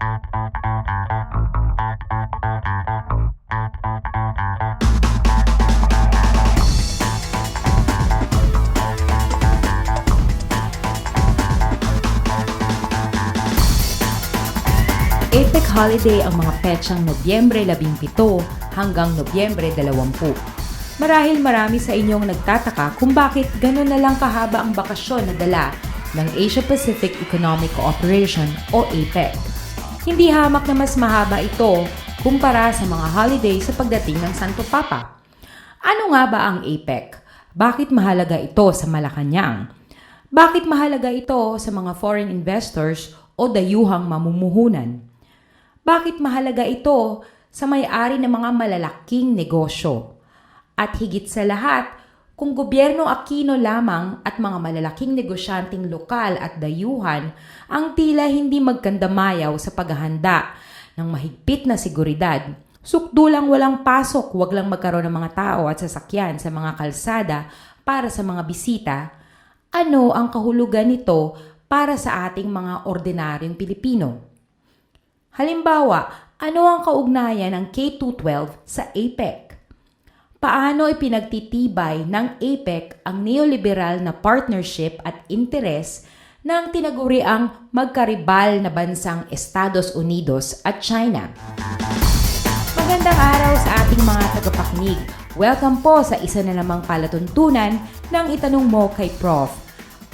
APEC holiday ang mga petsang Nobyembre 17 hanggang Nobyembre 20. Marahil marami sa inyong nagtataka kung bakit gano'n na lang kahaba ang bakasyon na dala ng Asia Pacific Economic Cooperation o APEC. Hindi hamak na mas mahaba ito kumpara sa mga holiday sa pagdating ng Santo Papa. Ano nga ba ang APEC? Bakit mahalaga ito sa Malacanang? Bakit mahalaga ito sa mga foreign investors o dayuhang mamumuhunan? Bakit mahalaga ito sa may-ari ng mga malalaking negosyo? At higit sa lahat, kung gobyerno Aquino lamang at mga malalaking negosyanteng lokal at dayuhan ang tila hindi magkandamayaw sa paghahanda ng mahigpit na seguridad, sukdulang walang pasok, wag lang magkaroon ng mga tao at sasakyan sa mga kalsada para sa mga bisita, ano ang kahulugan nito para sa ating mga ordinaryong Pilipino? Halimbawa, ano ang kaugnayan ng K-12 sa APEC? Paano ipinagtitibay ng APEC ang neoliberal na partnership at interes ng tinaguriang magkaribal na bansang Estados Unidos at China? Magandang araw sa ating mga tagapakinig. Welcome po sa isa na namang palatuntunan ng Itanong Mo kay Prof.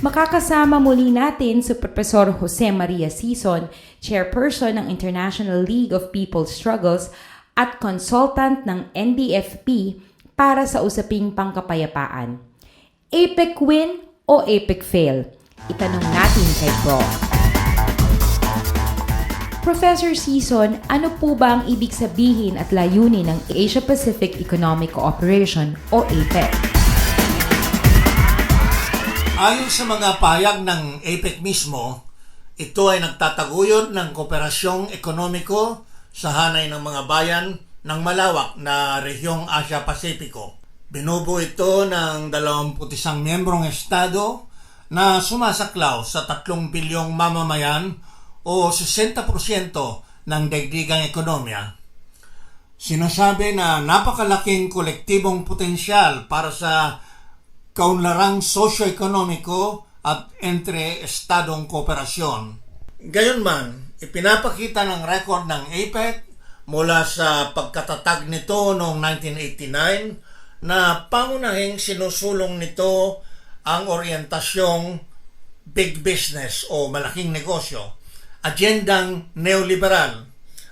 Makakasama muli natin si Profesor Jose Maria Sison, Chairperson ng International League of People's Struggles at consultant ng NDFP para sa usaping pangkapayapaan. APEC win o APEC fail? Itanong natin kay Prof. Professor Sison, ano po ba ang ibig sabihin at layunin ng Asia Pacific Economic Cooperation o APEC? Ayon sa mga payag ng APEC mismo, ito ay nagtataguyod ng kooperasyong ekonomiko sa hanay ng mga bayan ng malawak na rehyong Asia-Pasipiko. Binubuo ito ng 21 miyembrong estado na sumasaklaw sa 3 bilyong mamamayan o 60% ng daigdigang ekonomiya. Sinasabi na napakalaking kolektibong potensyal para sa kaunlarang sosyo-ekonomiko at entre-estadong kooperasyon. Gayunman, ipinapakita ng record ng APEC mula sa pagkatatag nito noong 1989 na pangunahing sinusulong nito ang orientasyong big business o malaking negosyo, agendang neoliberal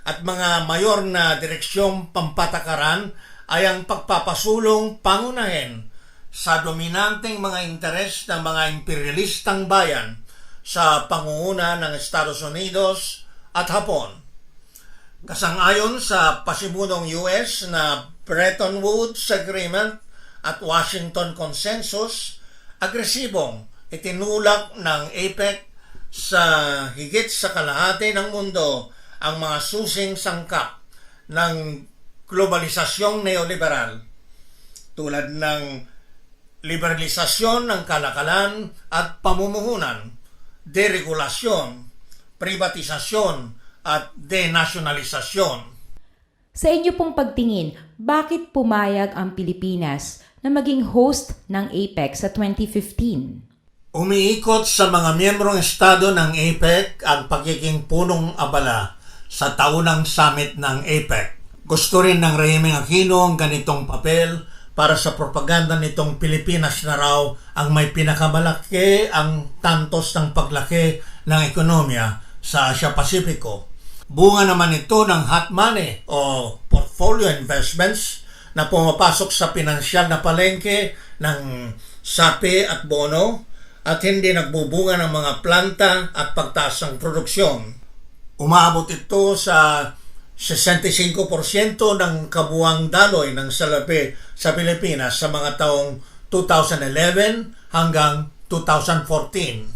at mga mayor na direksyong pampatakaran ay ang pagpapasulong pangunahin sa dominanteng mga interes ng mga imperialistang bayan sa pangunguna ng Estados Unidos at Hapon. Kasangayon sa pasimunong US na Bretton Woods Agreement at Washington Consensus, agresibong itinulak ng APEC sa higit sa kalahati ng mundo ang mga susing sangkap ng globalisasyong neoliberal. Tulad ng liberalisasyon ng kalakalan at pamumuhunan, deregulasyon, privatisasyon at denasyonalisasyon. Sa inyo pong pagtingin, bakit pumayag ang Pilipinas na maging host ng APEC sa 2015? Umiikot sa mga miyembrong estado ng APEC ang pagiging punong abala sa taunang summit ng APEC. Gusto rin ng Rehimeng Aquino ang ganitong papel para sa propaganda nitong Pilipinas na raw ang may pinakamalaki ang tantos ng paglaki ng ekonomiya sa Asia Pasipiko. Bunga naman ito ng hot money o portfolio investments na pumapasok sa pinansyal na palengke ng sapi at bono at hindi nagbubunga ng mga planta at pagtaas ng produksyon. Umabot ito sa 65% ng kabuang daloy ng salapi sa Pilipinas sa mga taong 2011 hanggang 2014.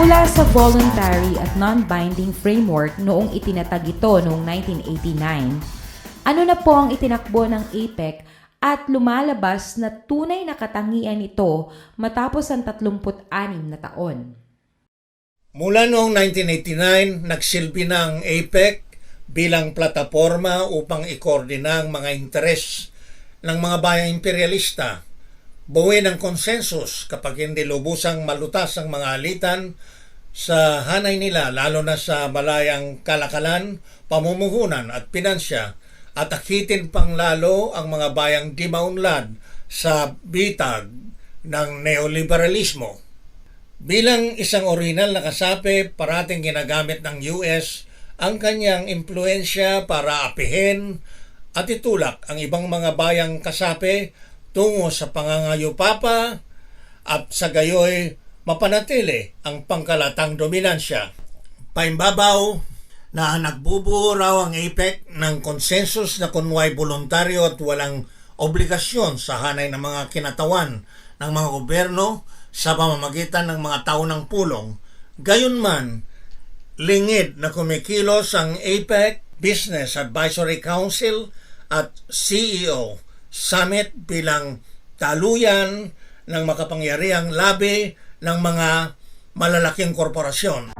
Mula sa voluntary at non-binding framework noong itinatag ito noong 1989, ano na po ang itinakbo ng APEC at lumalabas na tunay na katangian nito matapos ang 36 na taon? Mula noong 1989, nagsilbi ng APEC bilang plataforma upang ikoordina ang mga interes ng mga bayang imperialista. Buwi ng konsensus kapag hindi lubusang malutas ang mga alitan sa hanay nila lalo na sa malayang kalakalan, pamumuhunan at pinansya at akitin pang lalo ang mga bayang di maunlad sa bitag ng neoliberalismo. Bilang isang original na kasapi, parating ginagamit ng US ang kanyang impluensya para apihin at itulak ang ibang mga bayang kasapi tungo sa pangangayupapa at sa gayoy mapanatili ang pangkalatang dominansya. Paimbabaw na nagbubuo raw ang APEC ng konsensus na kunway voluntaryo at walang obligasyon sa hanay ng mga kinatawan ng mga gobyerno sa pamamagitan ng mga taunang pulong. Gayunman, lingid na kumikilos ang APEC Business Advisory Council at CEO Summit bilang taluyan ng makapangyarihang labi ng mga malalaking korporasyon.